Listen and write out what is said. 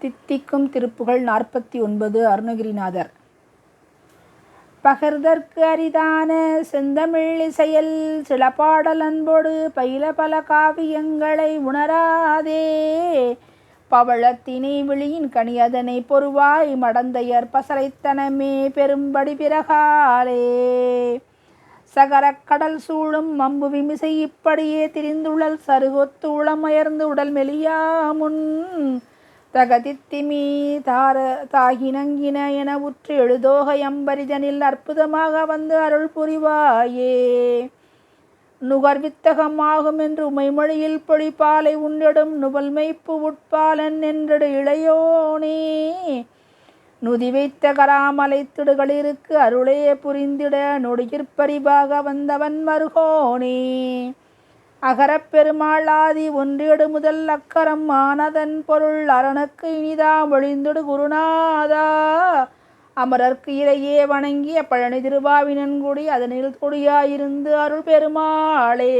தித்திக்கும் திருப்புகள் நாற்பத்தி ஒன்பது அருணகிரிநாதர். பகர்தற்கு அரிதான செந்தமிழ் இசையல் சில பாடல் அன்போடு பயில பல காவியங்களை உணராதே. பவளத்தினை விழியின் கனி அதனை பொறுவாய் மடந்தையர் பசலைத்தனமே பெரும்படி பிறகாலே. சகரக் கடல் சூழும் அம்பு விமிசை இப்படியே திரிந்துழல் சருகொத்து உளமயர்ந்து உடல் மெலியாமுன் தகதித்திமி தார தாகினங்கின என உற்று எழுதோக எம்பரிதனில் அற்புதமாக வந்து அருள் புரிவாயே. நுகர் வித்தகமாகும் என்று உமைமொழியில் பொழிப்பாலை உண்டிடும் நுவல் மெய்ப்பு உட்பாலன் என்றடு இளையோனே. நுதி வைத்த கராமலை திடுகளிருக்கு அருளே புரிந்திட நொடியிற்பரிவாக வந்தவன் மருகோனே. அகரப் ஒன்றியடு முதல் அக்கரம் ஆனதன் பொருள் அரணுக்கு இனிதாம் ஒழிந்துடு குருநாதா. அமரர்க்கு இறையே வணங்கிய பழனி திருவாவினன்குடி அதனில் கொடியாயிருந்து அருள் பெருமாளே